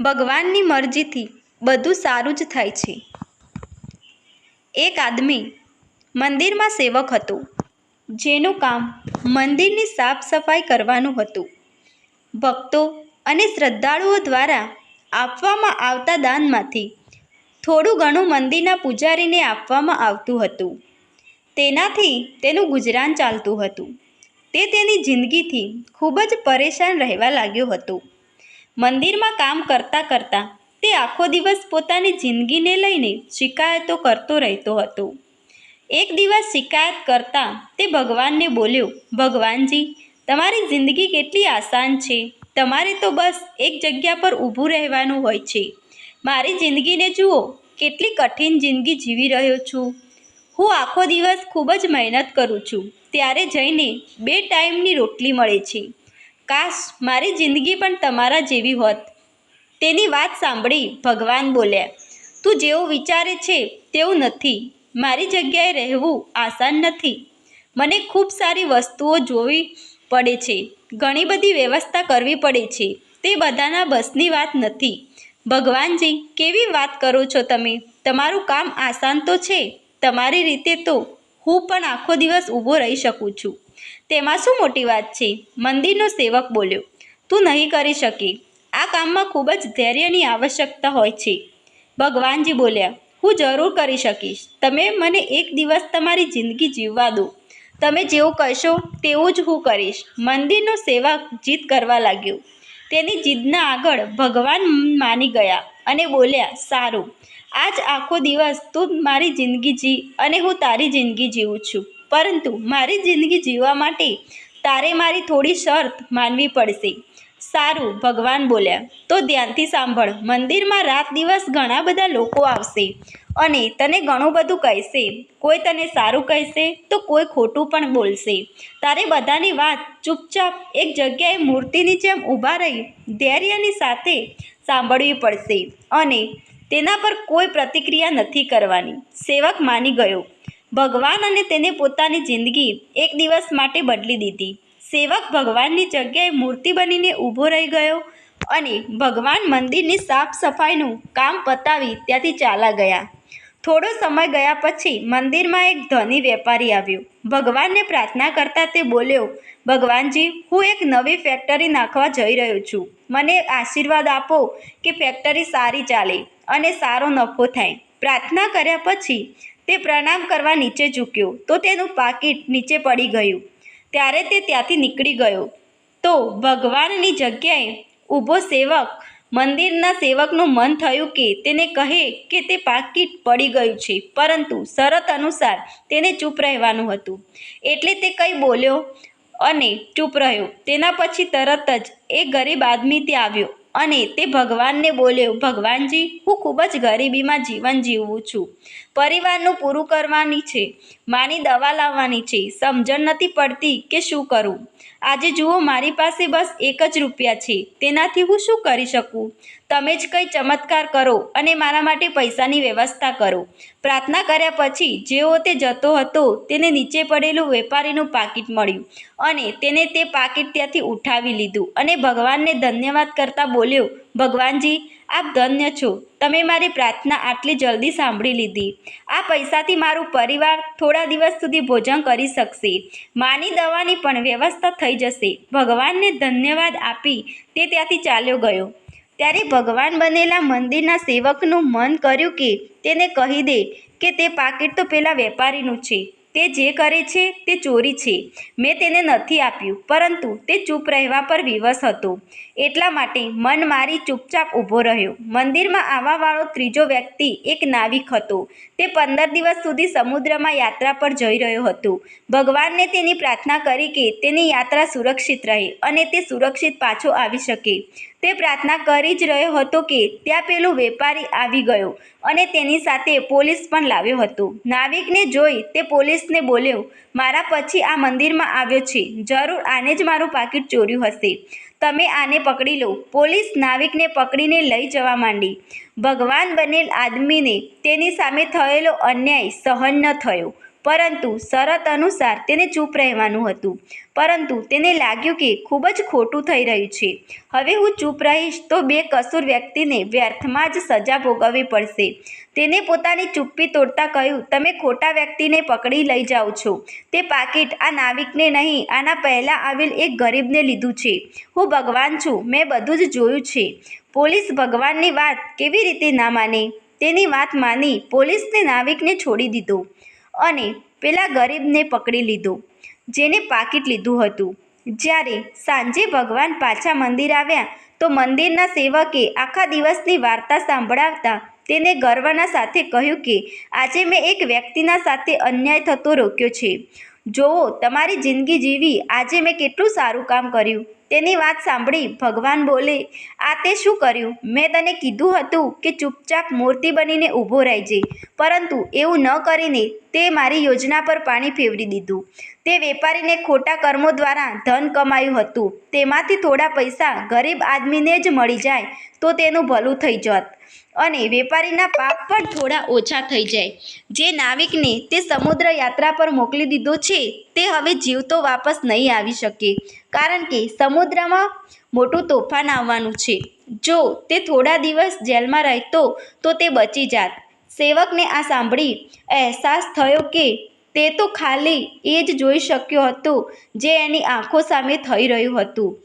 ભગવાનની મરજીથી બધું સારું જ થાય છે. એક આદમી મંદિરમાં સેવક હતો. જેનું કામ મંદિરની સાફ સફાઈ કરવાનું હતું. ભક્તો અને શ્રદ્ધાળુઓ દ્વારા આપવામાં આવતા દાનમાંથી થોડું ઘણું મંદિરના પૂજારીને આપવામાં આવતું હતું. તેનાથી તેનું ગુજરાન ચાલતું હતું. તે તેની જિંદગીથી ખૂબ જ પરેશાન રહેવા લાગ્યો હતો. મંદિરમાં કામ કરતાં કરતાં તે આખો દિવસ પોતાની જિંદગીને લઈને શિકાયતો કરતો રહેતો હતો. એક દિવસ શિકાયત કરતાં તે ભગવાનને બોલ્યો, ભગવાનજી, તમારી જિંદગી કેટલી આસાન છે. તમારે તો બસ એક જગ્યા પર ઊભું રહેવાનું હોય છે. મારી જિંદગીને જુઓ, કેટલી કઠિન જિંદગી જીવી રહ્યો છું. હું આખો દિવસ ખૂબ જ મહેનત કરું છું. ત્યારે જઈને બે ટાઈમની રોટલી મળે છે. કાશ મારી જિંદગી પણ તમારા જેવી હોત. તેની વાત સાંભળી ભગવાન બોલ્યા, તું જેવું વિચારે છે તેવું નથી. મારી જગ્યાએ રહેવું આસાન નથી. મને ખૂબ સારી વસ્તુઓ જોવી પડે છે. ઘણી બધી વ્યવસ્થા કરવી પડે છે. તે બધાના બસની વાત નથી. ભગવાનજી, કેવી વાત કરો છો તમે? તમારું કામ આસાન તો છે. તમારી રીતે તો હું પણ આખો દિવસ ઊભો રહી શકું છું. તેમાં શું મોટી વાત છે? મંદિરનો સેવક બોલ્યો, તું નહીં કરી શકી. આ કામમાં ખૂબ જ ધૈર્યની આવશ્યકતા હોય છે. ભગવાનજી બોલ્યા, હું જરૂર કરી શકીશ. તમે મને એક દિવસ તમારી જિંદગી જીવવા દો. તમે જેવું કહેશો તેવું જ હું કરીશ. મંદિરનો સેવક જીદ કરવા લાગ્યો. તેની જીદના આગળ ભગવાન માની ગયા અને બોલ્યા, સારું. આજ આખો દિવસ તું મારી જિંદગી જી અને હું તારી જિંદગી જીવું છું. પરંતુ મારી જિંદગી જીવવા માટે તારે મારી થોડી શરત માનવી પડશે. સારું, ભગવાન બોલ્યા. તો ધ્યાનથી સાંભળ, મંદિરમાં રાત દિવસ ઘણા બધા લોકો આવશે અને તને ઘણું બધું કહેશે. કોઈ તને સારું કહેશે તો કોઈ ખોટું પણ બોલશે. તારે બધાની વાત ચૂપચાપ એક જગ્યાએ મૂર્તિની જેમ ઊભા રહી, ધૈર્યની સાથે સાંભળવી પડશે અને તેના પર કોઈ પ્રતિક્રિયા નથી કરવાની. સેવક માની ગયો. ભગવાન અને તેને પોતાની જિંદગી એક દિવસ માટે બદલી દીધી. સેવક ભગવાનની જગ્યાએ મૂર્તિ બનીને ઊભો રહી ગયો અને ભગવાન મંદિરની સાફ સફાઈનું કામ પતાવી ત્યાંથી ચાલા ગયા. થોડો સમય ગયા પછી મંદિરમાં એક ધની વેપારી આવ્યો. ભગવાનને પ્રાર્થના કરતા તે બોલ્યો, ભગવાનજી, હું એક નવી ફેક્ટરી નાખવા જઈ રહ્યો છું. મને આશીર્વાદ આપો કે ફેક્ટરી સારી ચાલે અને સારો નફો થાય. પ્રાર્થના કર્યા પછી તે પ્રણામ કરવા નીચે ઝૂક્યો. તો તેનું પાકીટ નીચે પડી ગયું. ત્યારે તે ત્યાંથી નીકળી ગયો. તો ભગવાનની જગ્યાએ ઊભો સેવક, મંદિરના સેવકનું મન થયું કે તેને કહે કે તે પાકીટ પડી ગયું છે. પરંતુ શરત અનુસાર તેને ચૂપ રહેવાનું હતું. એટલે તે કંઈ બોલ્યો અને ચૂપ રહ્યો. તેના પછી તરત જ એ ગરીબ આદમી ત્યાં આવ્યો. અને તે ભગવાનને બોલ્યો, ભગવાનજી, હું ખૂબ જ ગરીબીમાં જીવન જીવું છું. પરિવારનું પૂરું કરવાની છે. માની દવા લાવવાની છે. સમજણ નથી પડતી કે શું કરું. આજે જુઓ, મારી પાસે બસ એક જ રૂપિયા છે. તેનાથી હું શું કરી શકું? તમે જ કંઈ ચમત્કાર કરો અને મારા માટે પૈસાની વ્યવસ્થા કરો. પ્રાર્થના કર્યા પછી જેવો તે જતો હતો તેને નીચે પડેલું વેપારીનું પાકીટ મળ્યું અને તેને તે પાકીટ ત્યાંથી ઉઠાવી લીધું અને ભગવાનને ધન્યવાદ કરતાં બોલ્યો, ભગવાનજી, આપ ધન્ય છો. તમે મારી પ્રાર્થના આટલી જલ્દી સાંભળી લીધી. આ પૈસાથી મારું પરિવાર થોડા દિવસ સુધી ભોજન કરી શકશે. માની દવાની પણ વ્યવસ્થા થઈ જશે. ભગવાનને ધન્યવાદ આપી તે ત્યાંથી ચાલ્યો ગયો. ત્યારે ભગવાન બનેલા મંદિરના સેવકનું મન કર્યું કે તેને કહી દે કે તે પાકીટ તો પેલા વેપારીનું છે. તે જે કરે છે તે ચોરી છે. મેં તેને નથી આપ્યું, પરંતુ તે ચૂપ રહેવા પર વિવશ હતો. એટલા માટે મન મારી ચૂપચાપ ઊભો રહ્યો. મંદિરમાં આવવાવાળો ત્રીજો વ્યક્તિ એક નાવિક હતો. તે પંદર દિવસ સુધી સમુદ્રમાં યાત્રા પર જઈ રહ્યો હતો. ભગવાનને તેની પ્રાર્થના કરી કે તેની યાત્રા સુરક્ષિત રહે અને તે સુરક્ષિત પાછો આવી શકે. તે પ્રાર્થના કરી જ રહ્યો હતો કે ત્યાં પેલો વેપારી આવી ગયો. અને તેની સાથે પોલીસ પણ લાવ્યો હતો. નાવિકને જોઈ તે પોલીસને બોલ્યો, મારા પછી આ મંદિરમાં આવ્યો છે. જરૂર આને જ મારું પાકીટ ચોર્યું હશે. તમે આને પકડી લો. પોલીસ નાવિકને પકડીને લઈ જવા માંડી. ભગવાન બનેલ આદમીને તેની સામે થયેલો અન્યાય સહન ન થયો. પરંતુ શરત અનુસાર તેને ચૂપ રહેવાનું હતું. પરંતુ તેને લાગ્યું કે ખૂબ જ ખોટું થઈ રહ્યું છે. હવે હું ચૂપ રહીશ તો બેકસૂર વ્યક્તિને વ્યર્થમાં જ સજા ભોગવવી પડશે. તેને પોતાની ચુપ્પી તોડતા કહ્યું, તમે ખોટા વ્યક્તિને પકડી લઈ જાઓ છો. તે પાકીટ, આ નાવિકને નહીં, આના પહેલાં આવેલ એક ગરીબને લીધું છે. હું ભગવાન છું, મેં બધું જ જોયું છે. પોલીસ ભગવાનની વાત કેવી રીતે ના માને? તેની વાત માની પોલીસને નાવિકને છોડી દીધો. અને પેલા ગરીબને પકડી લીધો, જેને પાકીટ લીધું હતું. જ્યારે સાંજે ભગવાન પાછા મંદિર આવ્યા, તો મંદિરના સેવકે આખા દિવસની વાર્તા સાંભળાવતા તેને ગર્વના સાથે કહ્યું કે, આજે મેં એક વ્યક્તિના સાથે અન્યાય થતો રોક્યો છે. જોવો તમારી જિંદગી જીવી, આજે મેં કેટલું સારું કામ કર્યું. તેની વાત સાંભળી ભગવાન બોલે, આ તે શું કર્યું? મેં તને કીધું હતું કે ચૂપચાપ મૂર્તિ બનીને ઊભો રહેજે. પરંતુ એવું ન કરીને તે મારી યોજના પર પાણી ફેરવી દીધું. તે વેપારીને ખોટા કર્મો દ્વારા ધન કમાયું હતું. તેમાંથી થોડા પૈસા ગરીબ આદમીને જ મળી જાય તો તેનું ભલું થઈ જત. અને વેપારીના પાપ પણ થોડા ઓછા થઈ જાય. જે નાવિકને તે સમુદ્ર યાત્રા પર મોકલી દીધો છે, તે હવે જીવતો વાપસ નહીં આવી શકે. કારણ કે સમુદ્રમાં મોટું તોફાન આવવાનું છે. જો તે થોડા દિવસ જેલમાં રહેતો તો તે બચી જાત. સેવકને આ સાંભળી અહેસાસ થયો કે તે તો ખાલી એ જ જોઈ શક્યો હતો જે એની આંખો સામે થઈ રહ્યું હતું.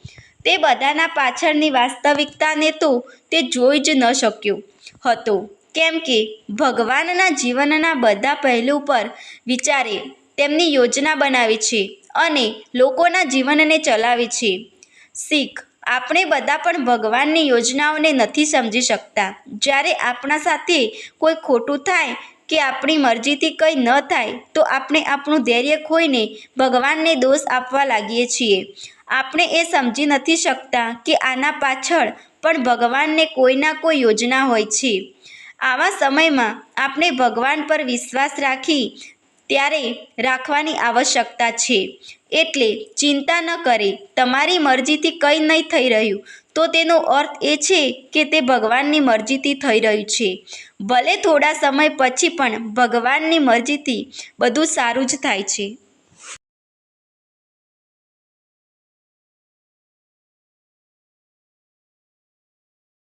તે બધાના પાછળની વાસ્તવિકતાને તો તે જોઈ જ ન શક્યો હતો. કેમ કે ભગવાનના જીવનના બધા પહેલું પર વિચારે તેમની યોજના બનાવે છે અને લોકોના જીવનને ચલાવે છે. શીખ, આપણે બધા પણ ભગવાનની યોજનાઓને નથી સમજી શકતા. જ્યારે આપણા સાથે કોઈ ખોટું થાય કે આપણી મરજીથી કંઈ ન થાય તો આપણે આપણું ધૈર્ય ખોઈને ભગવાનને દોષ આપવા લાગીએ છીએ. આપણે એ સમજી નથી શકતા કે આના પાછળ પણ ભગવાનને કોઈના કોઈ યોજના હોય છે. આવા સમયમાં આપણે ભગવાન પર વિશ્વાસ રાખી ત્યારે રાખવાની આવશ્યકતા છે. એટલે ચિંતા ન કરે, તમારી મરજીથી કંઈ નહીં થઈ રહ્યું. તો તેનો અર્થ એ છે કે તે ભગવાનની મરજીથી થઈ રહ્યું છે. ભલે થોડા સમય પછી પણ ભગવાનની મરજીથી બધું સારું જ થાય છે.